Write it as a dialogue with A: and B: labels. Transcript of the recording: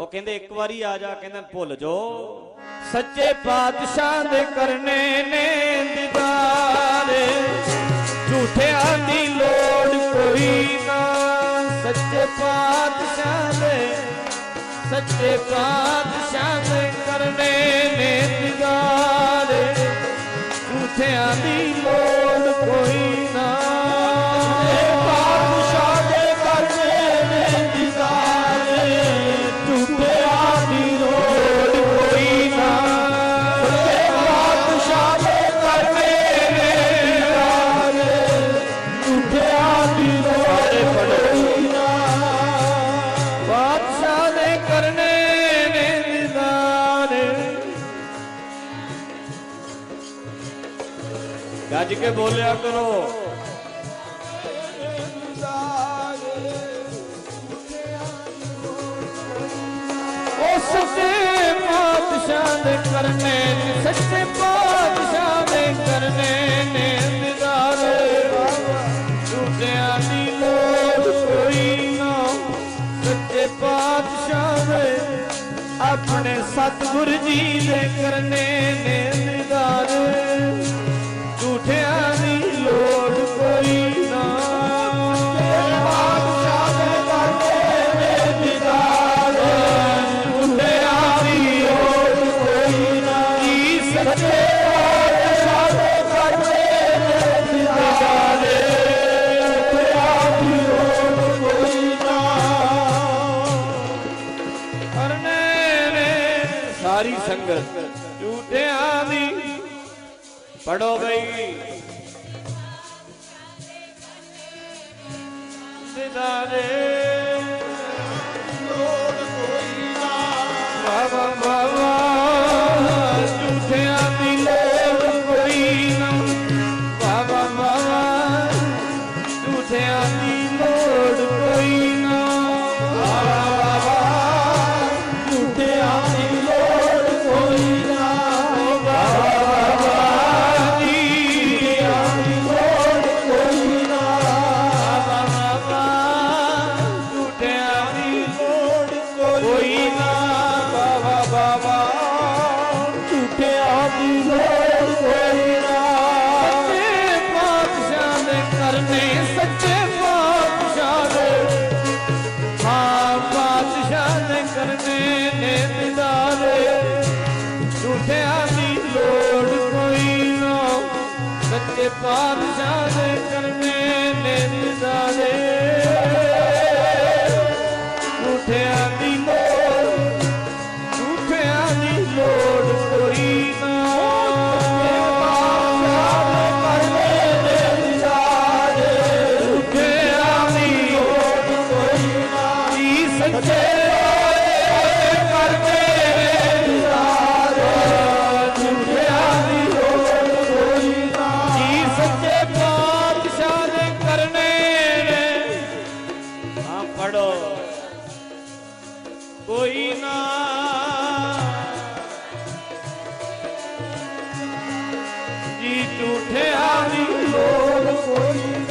A: ਉਹ ਕਹਿੰਦੇ ਇੱਕ ਵਾਰੀ ਆ ਜਾ, ਕਹਿੰਦੇ ਭੁੱਲ ਜੋ ਸੱਚੇ ਪਾਤਸ਼ਾਹ ਦੇ ਕਰਨੇ ਨੇ ਦੀਦਾਰ ਝੂਠਿਆਂ ਦੀ ਲੋੜ ਕੋਈ ਨਾ। ਸੱਚੇ ਪਾਤਸ਼ਾਹ ਦੇ, ਸੱਚੇ ਪਾਤਸ਼ਾਹ ਦੇ ਕਰਨੇ ਨੇ ਦੀਦਾਰ ਝੂਠਿਆਂ ਦੀ ਗੱਜ ਕੇ ਬੋਲਿਆ ਕਰੋ। ਸੱਚੇ ਪਾਤਸ਼ਾਹ ਦੇ ਕਰਨੇ ਨੇ, ਸੱਚੇ ਪਾਤਸ਼ਾਹ ਦੇ ਕਰਨੇ ਨੇ ਨਿਦਾਨ ਝੂਠਿਆਂ ਦੀ ਲੋੜ ਕੋਈ ਨਾ, ਸੱਚੇ ਪਾਤਸ਼ਾਹ ਦੇ ਆਪਣੇ ਸਤਿਗੁਰ ਜੀ ਦੇ ਕਰਨੇ ਨੇ ਸੰਗਤ ਝੂਠਿਆਂ ਦੀ ਪੜੋ ਗਈ ਦਿਦਾਰੇ ਦੇ ਕਰਨੇ ਨੇ ਦਿਦਾਰੇ ਝੂਠਿਆਂ ਦੀ ਲੋੜ ਕੋਈ ਨਾ। ਸੱਚੇ ਪਾਤਸ਼ਾਹ ਦੇ ਕਰਨੇ ਨੇ ਦਿਦਾਰੇ ਝੂਠਿਆਂ ਦੀ ਲੋੜ, ਝੂਠਿਆਂ ਦੀ ਲੋੜ ਕੋਈ ਨਾ। ਝੂਠਿਆਂ ਕੋਈ ਨਾ। ਜੀ ਝੂਠਿਆ ਦੀ ਹੋਰ ਕੋਈ